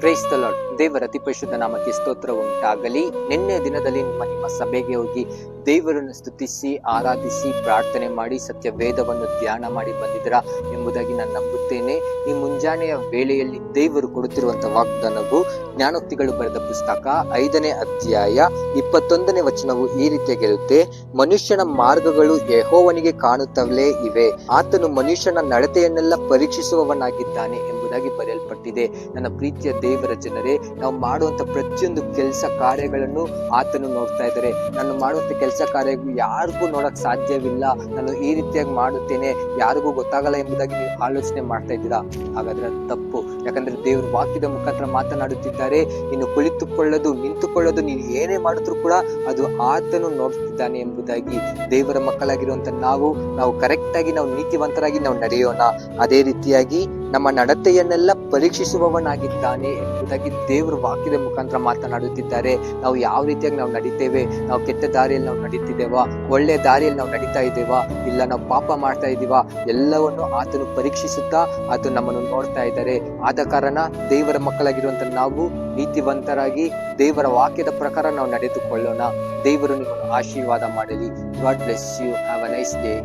Praise the lord ದೇವರ ಅತಿಪರಿಶುದ್ಧ ನಾಮಕ್ಕೆ ಸ್ತೋತ್ರ ಉಂಟಾಗಲಿ. ನಿನ್ನೆ ದಿನದಲ್ಲಿ ನಿಮ್ಮ ನಿಮ್ಮ ಸಭೆಗೆ ಹೋಗಿ ದೇವರನ್ನು ಸ್ತುತಿಸಿ, ಆರಾಧಿಸಿ, ಪ್ರಾರ್ಥನೆ ಮಾಡಿ ಸತ್ಯ ವೇದವನ್ನು ಧ್ಯಾನ ಮಾಡಿ ಬಂದಿದ್ದೀರಾ ಎಂಬುದಾಗಿ ನಾನು ನಂಬುತ್ತೇನೆ. ಈ ಮುಂಜಾನೆಯ ವೇಳೆಯಲ್ಲಿ ದೇವರು ಕೊಡುತ್ತಿರುವಂತಹ ವಾಗ್ದಾನವು ಜ್ಞಾನೋಕ್ತಿಗಳು ಬರೆದ ಪುಸ್ತಕ ಐದನೇ ಅಧ್ಯಾಯ ಇಪ್ಪತ್ತೊಂದನೇ ವಚನವು ಈ ರೀತಿಯಾಗಿರುತ್ತೆ ಮನುಷ್ಯನ ಮಾರ್ಗಗಳು ಯಹೋವನಿಗೆ ಕಾಣುತ್ತಲೇ ಇವೆ. ಆತನು ಮನುಷ್ಯನ ನಡತೆಯನ್ನೆಲ್ಲ ಪರೀಕ್ಷಿಸುವವನಾಗಿದ್ದಾನೆ ಎಂಬುದಾಗಿ ಬರೆಯಲ್ಪಟ್ಟಿದೆ. ನನ್ನ ಪ್ರೀತಿಯ ದೇವರ ಜನರೇ, ನಾವು ಮಾಡುವಂತ ಪ್ರತಿಯೊಂದು ಕೆಲಸ ಕಾರ್ಯಗಳನ್ನು ಆತನು ನೋಡ್ತಾ ಇದ್ದಾರೆ. ನಾನು ಮಾಡುವಂತ ಕೆಲಸ ಕಾರ್ಯಗಳು ಯಾರಿಗೂ ನೋಡಕ್ ಸಾಧ್ಯವಿಲ್ಲ. ನಾನು ಈ ರೀತಿಯಾಗಿ ಮಾಡುತ್ತೇನೆ. ಯಾರಿಗೂ ಗೊತ್ತಾಗಲ್ಲ ಎಂಬುದಾಗಿ ನೀವು ಆಲೋಚನೆ ಮಾಡ್ತಾ ಇದ್ದೀರಾ? ಹಾಗಾದ್ರೆ ತಪ್ಪು. ಯಾಕಂದ್ರೆ ದೇವರು ವಾಕ್ಯದ ಮುಖಾಂತರ ಮಾತನಾಡುತ್ತಿದ್ದಾರೆ. ಇನ್ನು ಕುಳಿತುಕೊಳ್ಳದು, ನಿಂತುಕೊಳ್ಳೋದು, ನೀನು ಏನೇ ಮಾಡಿದ್ರು ಕೂಡ ಅದು ಆತನು ನೋಡ್ತಿದ್ದಾನೆ ಎಂಬುದಾಗಿ ದೇವರ ಮಕ್ಕಳಾಗಿರುವಂತ ನಾವು ನಾವು ಕರೆಕ್ಟ್ ಆಗಿ, ನಾವು ನೀತಿವಂತರಾಗಿ ನಾವು ನಡೆಯೋಣ. ಅದೇ ರೀತಿಯಾಗಿ ನಮ್ಮ ನಡತೆಯನ್ನೆಲ್ಲ ಪರೀಕ್ಷಿಸುವವನಾಗಿದ್ದಾನೆ ಎಂಬುದಾಗಿ ದೇವರ ವಾಕ್ಯದ ಮುಖಾಂತರ ಮಾತನಾಡುತ್ತಿದ್ದಾರೆ. ನಾವು ಯಾವ ರೀತಿಯಾಗಿ ನಾವು ನಡೀತೇವೆ? ನಾವು ಕೆಟ್ಟ ದಾರಿಯಲ್ಲಿ ನಾವು ನಡೀತಿದ್ದೇವಾ? ಒಳ್ಳೆ ದಾರಿಯಲ್ಲಿ ನಾವು ನಡೀತಾ ಇದ್ದೇವಾ? ಇಲ್ಲ, ನಾವು ಪಾಪ ಮಾಡ್ತಾ ಇದ್ದೀವಾ? ಎಲ್ಲವನ್ನು ಆತನು ಪರೀಕ್ಷಿಸುತ್ತಾ ಆತನು ನಮ್ಮನ್ನು ನೋಡ್ತಾ ಇದ್ದಾರೆ. ಆದ ಕಾರಣ ದೇವರ ಮಕ್ಕಳಾಗಿರುವಂತ ನಾವು ನೀತಿವಂತರಾಗಿ ದೇವರ ವಾಕ್ಯದ ಪ್ರಕಾರ ನಾವು ನಡೆದುಕೊಳ್ಳೋಣ. ದೇವರು ನಿಮ್ಮನ್ನು ಆಶೀರ್ವಾದ ಮಾಡಲಿ. God bless you. Have a nice day.